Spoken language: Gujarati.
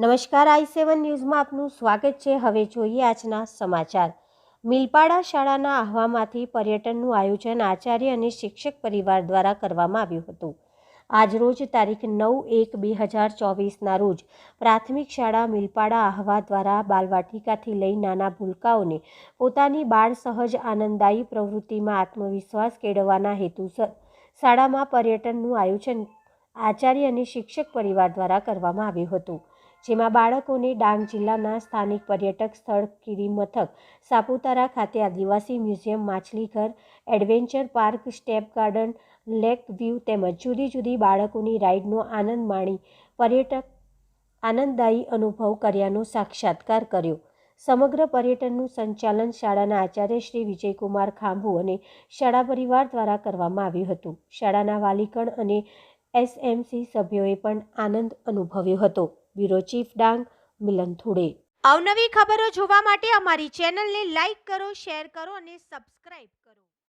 નમસ્કાર, આઈ સેવન ન્યૂઝમાં આપનું સ્વાગત છે. હવે જોઈએ આજના સમાચાર. મિલપાડા શાળાના આહવામાંથી પર્યટનનું આયોજન આચાર્ય અને શિક્ષક પરિવાર દ્વારા કરવામાં આવ્યું હતું. આજરોજ તારીખ નવ એક બે હજાર ચોવીસના રોજ પ્રાથમિક શાળા મિલપાડા આહવા દ્વારા બાલવાટિકાથી લઈ નાના ભૂલકાઓને પોતાની બાળ સહજ આનંદદાયી પ્રવૃત્તિમાં આત્મવિશ્વાસ કેળવવાના હેતુસર શાળામાં પર્યટનનું આયોજન આચાર્ય અને શિક્ષક પરિવાર દ્વારા કરવામાં આવ્યું હતું. જેમાં બાળકોને ડાંગ જિલ્લાના સ્થાનિક પર્યટક સ્થળ ગિરિમથક સાપુતારા ખાતે આદિવાસી museum, માછલીઘર, adventure park, step garden, lake view તેમજ જુદી જુદી બાળકોની રાઇડનો આનંદ માણી પર્યટક આનંદદાયી અનુભવ કર્યાનો સાક્ષાત્કાર કર્યો. સમગ્ર પર્યટનનું સંચાલન શાળાના આચાર્ય શ્રી વિજયકુમાર ખાંભુ અને શાળા પરિવાર દ્વારા કરવામાં આવ્યું હતું. શાળાના વાલીગણ અને એસએમસી સભ્યોએ પણ આનંદ અનુભવ્યો હતો. Bureau chief Dang, Milan Thude. અવનવી ખબરો જોવા માટે અમારી ચેનલને લાઈક કરો, શેર કરો અને સબસ્ક્રાઇબ કરો.